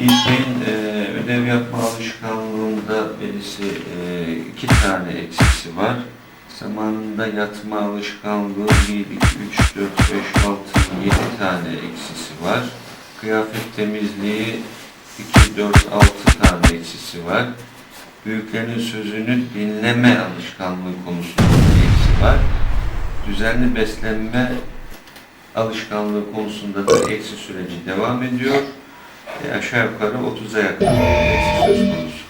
İlkin e, ödev yapma alışkanlığında birisi e, iki tane eksisi var. Zamanında yatma alışkanlığı 1, 2, 3, 4, 5, 6, 7 tane eksisi var. Kıyafet temizliği 2, 4, 6 tane eksisi var. Büyüklerin sözünü dinleme alışkanlığı konusunda bir eksi var. Düzenli beslenme alışkanlığı konusunda da eksi süreci devam ediyor. E, aşağı yukarı 30'a yakın söz konusu.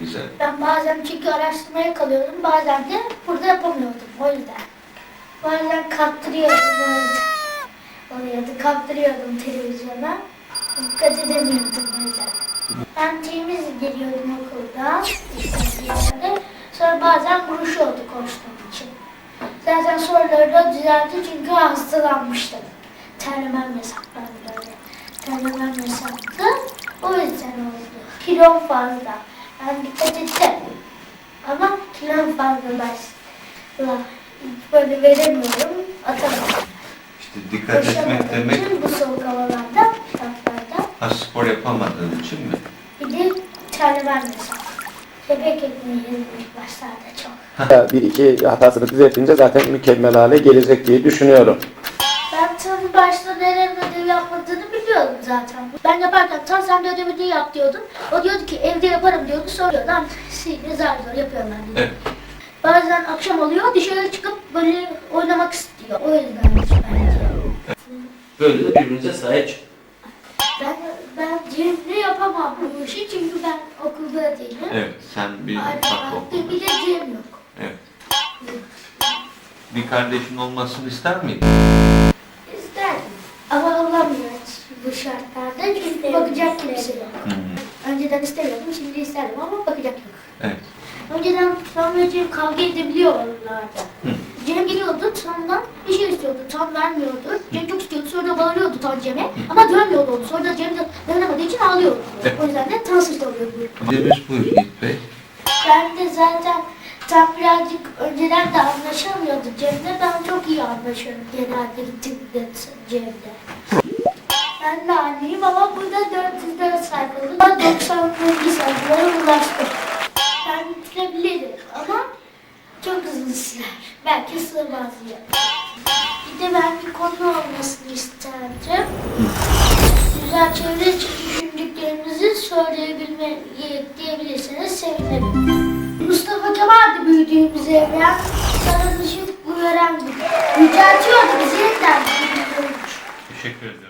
Güzel. Ben bazen çünkü araştırmaya kalıyordum. Bazen de burada yapamıyordum. O yüzden. Bazen kaptırıyordum o yüzden. Oraya da kaptırıyordum televizyona. Dikkat edemiyordum o yüzden. Ben temiz geliyordum okulda. yerde. Sonra bazen buruşuyordu koştuğum için. Zaten soruları da düzeltti çünkü hastalanmıştım. Terlemem yasaklandı böyle. Terlemem yasaktı. O yüzden oldu. Kilom fazla. Ben dikkat ettim. Ama kilom fazlalaştı. Böyle veremiyorum. Atamıyorum. İşte dikkat etmek demek için bu soğuk havalarda, şartlarda. ha, spor yapamadığın için mi? Bir de terlemem yasak. Bebek ekmeği ilk başlarda çok. Bir iki hatasını düzeltince zaten mükemmel hale gelecek diye düşünüyorum. Zaten. Ben yaparken tam sen de ödevini yap diyordun. O diyordu ki evde yaparım diyordu. "Lan, sihirli zar zor yapıyorum ben diyordu. Evet. Bazen akşam oluyor dışarı çıkıp böyle oynamak istiyor. O yüzden bence. Böyle de birbirinize sahip çıkın. Ben, ben cimri yapamam bu işi çünkü ben okulda değilim. Evet. Sen bir farklı okulda. bir de cim yok. Evet. Bir kardeşin olmasını ister miydin? önceden istemiyordum, şimdi isterdim ama bakacak yok. Evet. Önceden tamirci kavga edebiliyorlardı. Cem geliyordu, Tan'dan bir şey istiyordu, Tan vermiyordu. Cem çok istiyordu, sonra bağırıyordu Tan Cem'e ama dönmüyordu onu. Sonra Cem de dönemediği için ağlıyordu. Evet. O yüzden de Tan suçlu oluyordu. Cemil buyur Yiğit Bey. Ben de zaten Tan birazcık önceden de anlaşamıyordu Cem'le. Ben çok iyi anlaşıyorum genelde gittiğimde Cem'le. Ben de anneyim ama burada dört 95 insanlara ulaştık. Ben bitirebilirim ama çok hızlısılar. Belki sığmaz diye. Bir de ben bir konu olmasını isterdim. Güzel çevre için düşündüklerinizi söyleyebilme diyebilirseniz sevinirim. Mustafa Kemal de büyüdüğümüz evren, sarılışıp uyaran gibi. Yüceltiyordu bizi yeniden. Teşekkür ediyorum.